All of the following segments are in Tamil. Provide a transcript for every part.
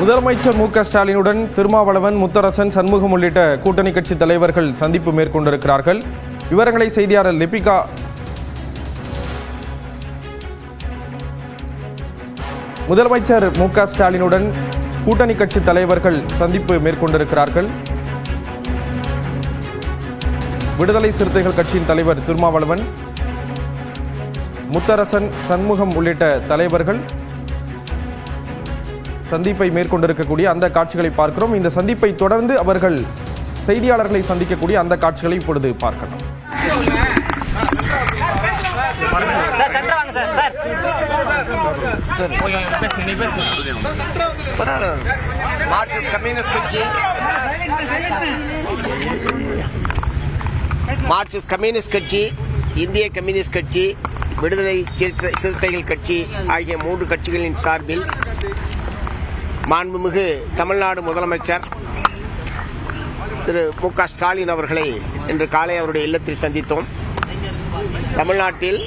முதலமைச்சர் மு க ஸ்டாலினுடன் திருமாவளவன் முத்தரசன் சண்முகம் உள்ளிட்ட கூட்டணி கட்சி தலைவர்கள் சந்திப்பு மேற்கொண்டிருக்கிறார்கள். விவரங்களை செய்தியாளர் லிபிகா. முதலமைச்சர் மு க ஸ்டாலினுடன் கூட்டணி கட்சி தலைவர்கள் சந்திப்பு மேற்கொண்டிருக்கிறார்கள். விடுதலை சிறுத்தைகள் கட்சியின் தலைவர் திருமாவளவன் முத்தரசன் சண்முகம் உள்ளிட்ட தலைவர்கள் சந்திப்பை மேற்கொண்டிருக்கக்கூடிய அந்த காட்சிகளை பார்க்கிறோம். இந்த சந்திப்பை தொடர்ந்து அவர்கள் செய்தியாளர்களை சந்திக்கக்கூடிய அந்த காட்சிகளை இப்பொழுது பார்க்கலாம். மார்க்சிஸ்ட் கம்யூனிஸ்ட் கட்சி மார்க்சிஸ்ட் கம்யூனிஸ்ட் கட்சி இந்திய கம்யூனிஸ்ட் கட்சி விடுதலை சிறுத்தை- சிறுத்தைகள் கட்சி ஆகிய மூன்று கட்சிகளின் சார்பில் மாண்புமிகு தமிழ்நாடு முதலமைச்சர் திரு மு க ஸ்டாலின் அவர்களை இன்று காலை அவருடைய இல்லத்தில் சந்தித்தோம். தமிழ்நாட்டில்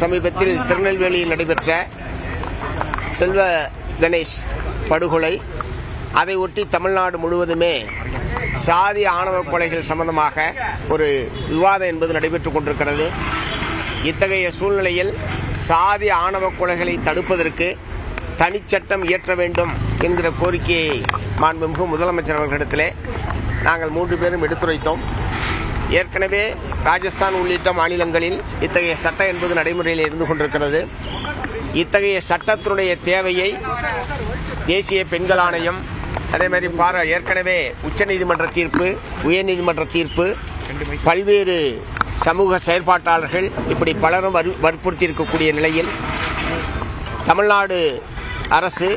சமீபத்தில் திருநெல்வேலியில் நடைபெற்ற செல்வ கணேஷ் படுகொலை அதை ஒட்டி தமிழ்நாடு முழுவதுமே சாதி ஆணவ கொலைகள் சம்பந்தமாக ஒரு விவாதம் என்பது நடைபெற்றுக் கொண்டிருக்கிறது. இத்தகைய சூழ்நிலையில் சாதி ஆணவ கொலைகளை தடுப்பதற்கு தனிச்சட்டம் இயற்ற வேண்டும் என்கிற கோரிக்கையை மாண்புமிகு முதலமைச்சர் அவர்களிடத்திலே நாங்கள் மூன்று பேரும் எடுத்துரைத்தோம். ஏற்கனவே ராஜஸ்தான் உள்ளிட்ட மாநிலங்களில் இத்தகைய சட்டம் என்பது நடைமுறையில் இருந்து கொண்டிருக்கிறது. இத்தகைய சட்டத்தினுடைய தேவையை தேசிய பெண்கள் ஆணையம் அதே மாதிரி பார ஏற்கனவே உச்சநீதிமன்ற தீர்ப்பு உயர்நீதிமன்ற தீர்ப்பு பல்வேறு சமூக செயற்பாட்டாளர்கள் இப்படி பலரும் வற்புறுத்தி இருக்கக்கூடிய நிலையில் தமிழ்நாடு அரசு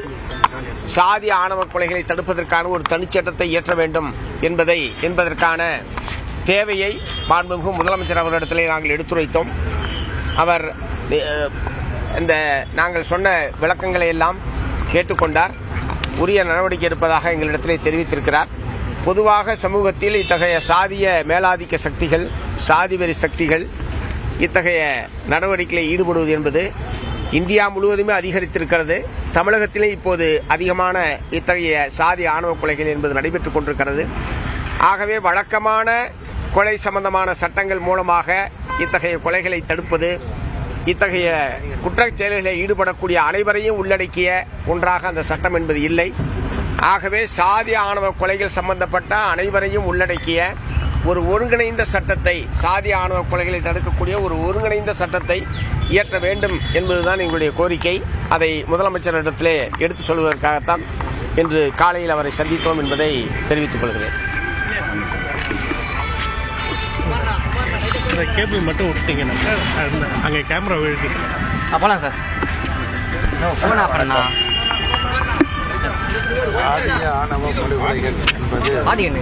சாதி ஆணவ கொலைகளை தடுப்பதற்கான ஒரு தனிச்சட்டத்தை இயற்ற வேண்டும் என்பதை என்பதற்கான தேவையை மாண்புமிகு முதலமைச்சர் அவர்களிடத்திலே நாங்கள் எடுத்துரைத்தோம். அவர் இந்த நாங்கள் சொன்ன விளக்கங்களை எல்லாம் கேட்டுக்கொண்டார். உரிய நடவடிக்கை எடுப்பதாக எங்களிடத்திலே தெரிவித்திருக்கிறார். பொதுவாக சமூகத்தில் இத்தகைய சாதிய மேலாதிக்க சக்திகள் சாதி வெறி சக்திகள் இத்தகைய நடவடிக்கையில் ஈடுபடுவது என்பது இந்தியா முழுவதுமே அதிகரித்திருக்கிறது. தமிழகத்திலே இப்போது அதிகமான இத்தகைய சாதி ஆணவ கொலைகள் என்பது நடைபெற்றுக் கொண்டிருக்கிறது. ஆகவே வழக்கமான கொலை சம்பந்தமான சட்டங்கள் மூலமாக இத்தகைய கொலைகளை தடுப்பது இத்தகைய குற்றச் செயல்களில் ஈடுபடக்கூடிய அனைவரையும் உள்ளடக்கிய ஒன்றாக அந்த சட்டம் என்பது இல்லை. ஆகவே சாதி ஆணவ கொலைகள் சம்பந்தப்பட்ட அனைவரையும் உள்ளடக்கிய ஒரு ஒருங்கிணைந்த சட்டத்தை சாதி ஆணவ கொலைகளை தடுக்கக்கூடிய ஒரு ஒருங்கிணைந்த சட்டத்தை இயற்ற வேண்டும் என்பதுதான் எங்களுடைய கோரிக்கை. அதை முதலமைச்சரிடத்திலே எடுத்து சொல்வதற்காகத்தான் இன்று காலையில் அவரை சந்தித்தோம் என்பதை தெரிவித்துக் கொள்கிறேன். கேபிள் மட்டும் விட்டீங்கன்னாக்கா அந்த அங்கே கேமரா விழுது போலாம் சார். ஃபோன் ஆஃப் பண்ணா ஆதிய ஆணவ படுகொலைகள் என்பது ஆடி என்ன?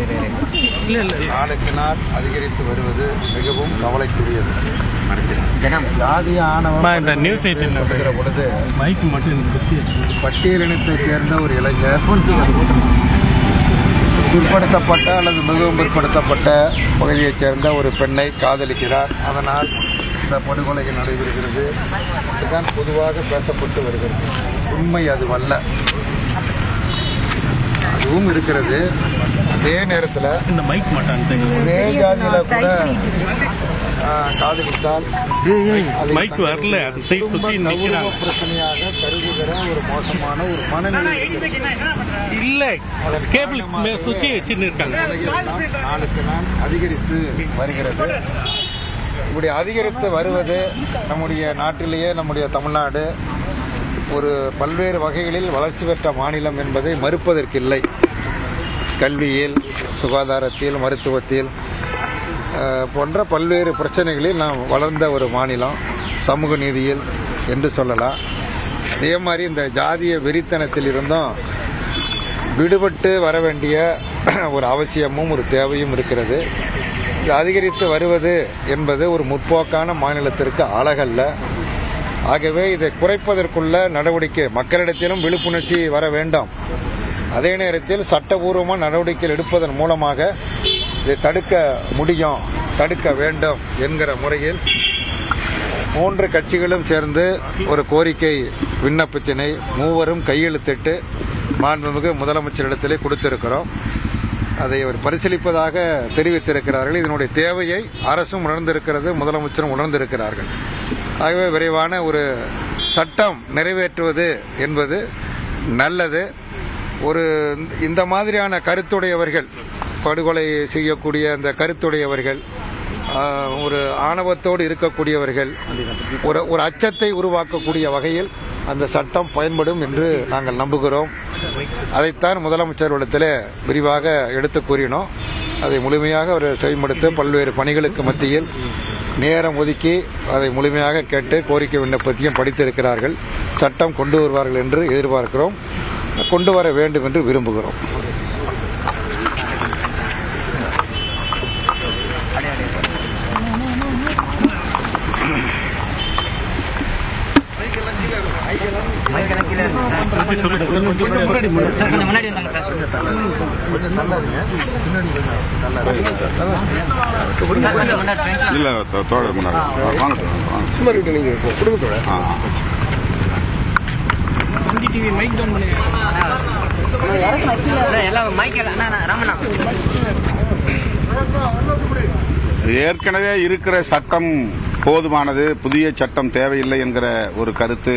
இல்லை இல்லை நாளுக்கு நாள் அதிகரித்து வருவது மிகவும் கவலைக்குரியது. பொழுது. பட்டியலினத்தை சேர்ந்த ஒரு இளைஞர் பிற்படுத்தப்பட்ட அல்லது மிகவும் பிற்படுத்தப்பட்ட பகுதியைச் சேர்ந்த ஒரு பெண்ணை காதலிக்கிறார். அதனால் இந்த படுகொலைகள் நடைபெறுகிறது. இதுதான் பொதுவாக பேசப்பட்டு வருகிறது. உண்மை அதுவல்ல. அதுவும் இருக்கிறது. அதே நேரத்தில் இந்த மைக் அனுப்புங்க. ஒரே ஜாதியில கூட காதலித்தால் அதை மைக் வரல. பிரச்சனையாக கருதுகிற ஒரு மோசமான ஒரு மனநிலை. இல்ல அதன் கேபிள் சுத்தி வச்சுன்னு இருக்காங்க. நாளுக்கு நாள் அதிகரித்து வருகிறது. இப்படி அதிகரித்து வருவது நம்முடைய நாட்டிலேயே நம்முடைய தமிழ்நாடு ஒரு பல்வேறு வகைகளில் வளர்ச்சி பெற்ற மாநிலம் என்பதை மறுப்பதற்கில்லை. கல்வியில் சுகாதாரத்தில் மருத்துவத்தில் போன்ற பல்வேறு பிரச்சனைகளில் நாம் வளர்ந்த ஒரு மாநிலம் சமூக நீதியில் என்று சொல்லலாம். அதே மாதிரி இந்த ஜாதிய வெறித்தனத்தில் இருந்தும் விடுபட்டு வர வேண்டிய ஒரு அவசியமும் ஒரு தேவையும் இருக்கிறது. இது அதிகரித்து வருவது என்பது ஒரு முற்போக்கான மாநிலத்திற்கு அழகல்ல ஆகவே இதை குறைப்பதற்குள்ள நடவடிக்கை மக்களிடத்திலும் விழிப்புணர்ச்சி வர வேண்டும். அதே நேரத்தில் சட்டபூர்வமாக நடவடிக்கைகள் எடுப்பதன் மூலமாக இதை தடுக்க முடியும் தடுக்க வேண்டும் என்கிற முறையில் மூன்று கட்சிகளும் சேர்ந்து ஒரு கோரிக்கை விண்ணப்பத்தினை மூவரும் கையெழுத்திட்டு மாண்புமிகு முதலமைச்சரிடத்திலே கொடுத்திருக்கிறோம். அதை அவர் பரிசீலிப்பதாக தெரிவித்திருக்கிறார்கள். இதனுடைய தேவையை அரசும் உணர்ந்திருக்கிறது முதலமைச்சரும் உணர்ந்திருக்கிறார்கள். ஆகவே விரைவான ஒரு சட்டம் நிறைவேற்றுவது என்பது நல்லது. ஒரு இந்த மாதிரியான கருத்துடையவர்கள் படுகொலை செய்யக்கூடிய அந்த கருத்துடையவர்கள் ஒரு ஆணவத்தோடு இருக்கக்கூடியவர்கள் ஒரு ஒரு அச்சத்தை உருவாக்கக்கூடிய வகையில் அந்த சட்டம் பயன்படும் என்று நாங்கள் நம்புகிறோம். அதைத்தான் முதலமைச்சர் முதலமைச்சரிடத்தில் விரிவாக எடுத்து கூறினோம். அதை முழுமையாக அவர் செயல்படுத்த பல்வேறு பணிகளுக்கு மத்தியில் நேரம் ஒதுக்கி அதை முழுமையாக கேட்டு கோரிக்கை விண்ணப்பத்தையும் படித்திருக்கிறார்கள். சட்டம் கொண்டு வருவார்கள் என்று எதிர்பார்க்கிறோம். கொண்டு வர வேண்டும் என்று விரும்புகிறோம் மைக்கெல்லாம் கீழே இருக்கு சார். சார் கொஞ்சம் முன்னாடி வந்தாங்க சார் சார் கொஞ்சம் முன்னாடி front ல. இல்ல தோழர் முன்னாடி. வாங்க சும்மா இருக்கட்டும், நீங்க எல்லாம் ராமண்ணா. ஏற்கனவே இருக்கிற சட்டம் போதுமானது புதிய சட்டம் தேவையில்லை என்கிற ஒரு கருத்து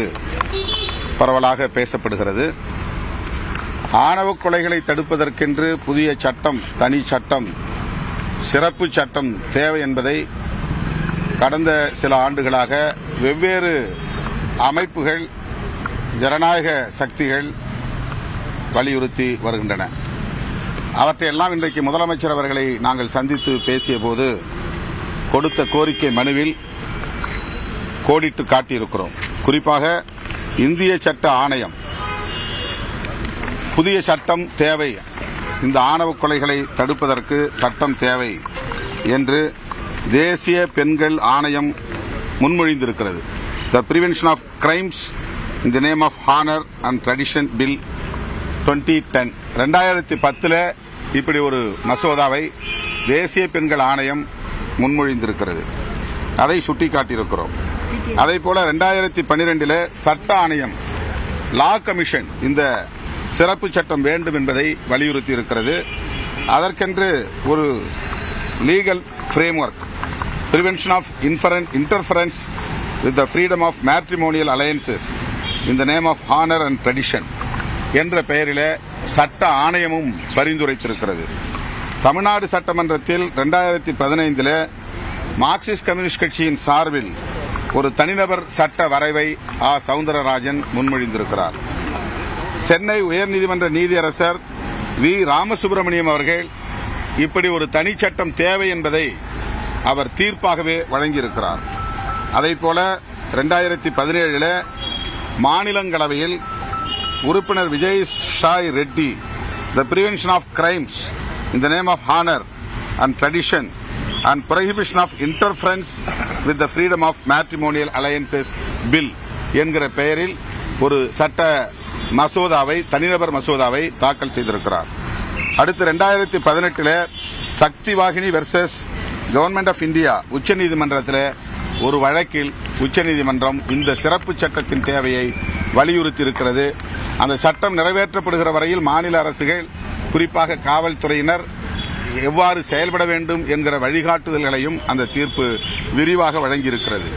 பரவலாக பேசப்படுகிறது. ஆணவ கொலைகளை தடுப்பதற்கென்று புதிய சட்டம் தனி சட்டம் சிறப்பு சட்டம் தேவை என்பதை கடந்த சில ஆண்டுகளாக வெவ்வேறு அமைப்புகள் ஜனநாயக சக்திகள் வலியுறுத்தி வருகின்றன. அவற்றையெல்லாம் இன்றைக்கு முதலமைச்சர் அவர்களை நாங்கள் சந்தித்து பேசிய போது கொடுத்த கோரிக்கை மனுவில் கோடிட்டு காட்டியிருக்கிறோம். குறிப்பாக இந்திய சட்ட ஆணையம். புதிய சட்டம் தேவை. இந்த ஆணவ கொலைகளை தடுப்பதற்கு சட்டம் தேவை என்று தேசிய பெண்கள் ஆணையம் முன்மொழிந்திருக்கிறது. The prevention of crimes in the name of honour and tradition bill twenty ten ரெண்டாயிரத்தி பத்தில் இப்படி ஒரு மசோதாவை தேசிய பெண்கள் ஆணையம் முன்மொழிந்திருக்கிறது. அதை சுட்டிக்காட்டியிருக்கிறோம். அதே போல ரெண்டாயிரத்தி பன்னிரெண்டில் சட்ட ஆணையம் லா கமிஷன் இந்த சிறப்பு சட்டம் வேண்டும் என்பதை வலியுறுத்தி இருக்கிறது அதற்கென்று ஒரு legal framework prevention of interference with the freedom of matrimonial alliances in the name of honour and tradition என்ற பெயரில் சட்ட ஆணையமும் பரிந்துரைத்திருக்கிறது. தமிழ்நாடு சட்டமன்றத்தில் ரெண்டாயிரத்தி பதினைந்தில் மார்க்சிஸ்ட் கம்யூனிஸ்ட் கட்சியின் சார்பில் ஒரு தனிநபர் சட்ட வரைவை ஆ. சவுந்தரராஜன் முன்மொழிந்திருக்கிறார். சென்னை உயர்நீதிமன்ற நீதியரசர் வி. ராமசுப்பிரமணியம் அவர்கள் இப்படி ஒரு தனி சட்டம் தேவை என்பதை அவர் தீர்ப்பாகவே வழங்கியிருக்கிறார். அதேபோல ரெண்டாயிரத்தி பதினேழில் மாநிலங்களவையில் உறுப்பினர் Vijay Sai Reddy the prevention of crimes in the name of honour and tradition and prohibition of interference with the freedom of matrimonial alliances bill என்கிற பெயரில் ஒரு சட்ட மசோதாவை தனிநபர் மசோதாவை தாக்கல் செய்திருக்கிறார். அடுத்து ரெண்டாயிரத்தி பதினெட்டில் Shakti Vahini versus government of India உச்சநீதிமன்றத்தில் ஒரு வழக்கில் உச்சநீதிமன்றம் இந்த சிறப்பு சட்டத்தின் தேவையை வலியுறுத்தி இருக்கிறது அந்த சட்டம் நிறைவேற்றப்படுகிற வரையில் மாநில அரசுகள் குறிப்பாக காவல்துறையினர் எவ்வாறு செயல்பட வேண்டும் என்கிற வழிகாட்டுதல்களையும் அந்த தீர்ப்பு விரிவாக வழங்கியிருக்கிறது.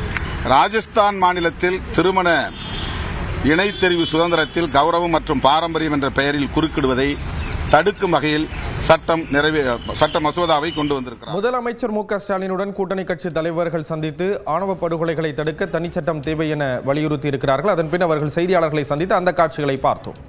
ராஜஸ்தான் மாநிலத்தில் திருமண இணைத்தெரிவு சுதந்திரத்தில் கௌரவம் மற்றும் பாரம்பரியம் என்ற பெயரில் குறுக்கிடுவதை தடுக்கும் வகையில் சட்டம் நிறைவே சட்ட மசோதாவை கொண்டு வந்திருக்கிறார். முதலமைச்சர் மு க ஸ்டாலினுடன் கூட்டணி கட்சி தலைவர்கள் சந்தித்து ஆணவ படுகொலைகளை தடுக்க தனிச்சட்டம் தேவை என வலியுறுத்தி இருக்கிறார்கள் அதன் பின் அவர்கள் செய்தியாளர்களை சந்தித்து அந்த காட்சிகளை பார்த்தோம்.